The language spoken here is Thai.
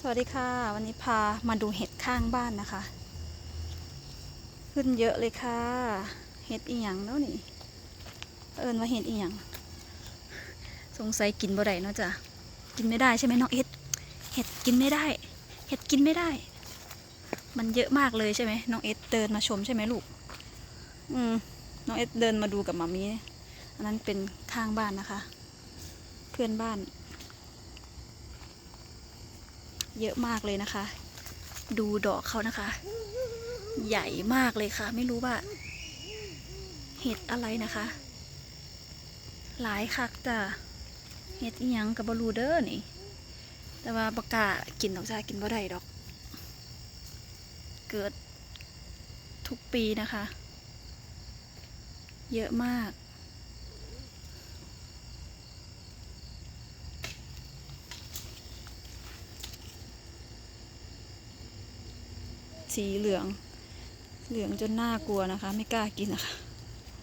สวัสดีค่ะ วันนี้พามาดูเห็ดข้างบ้านนะคะ ขึ้นเยอะเลยค่ะ เห็ดอีหยังแล้วนี่ เอิญว่าเห็ดอีหยังสงสัยกินบ่ได้เนาะจ้ะกินไม่ได้ใช่ไหมน้องเอ็ดเห็ดกินไม่ได้ เห็ดกินไม่ได้ มันเยอะมากเลยใช่ไหมน้องเอ็ดเดินมาชมใช่ไหมลูก อืมน้องเอ็ดเดินมาดูกับมามีอันนั้นเป็นข้างบ้านนะคะ เพื่อนบ้าน เยอะมากเลยนะคะ ดูดอกเขานะคะ ใหญ่มากเลยค่ะ ไม่รู้ว่า เห็ดอะไรนะคะ หลายคักจ้ะเห็ดยังกับบรูเดอร์นี่ แต่ว่าปากกากินดอกจ้ากินบ่ได้ดอก เกิดทุกปีนะคะ เยอะมาก สีเหลือง เหลืองจนน่ากลัวนะคะ ไม่กล้ากินนะคะ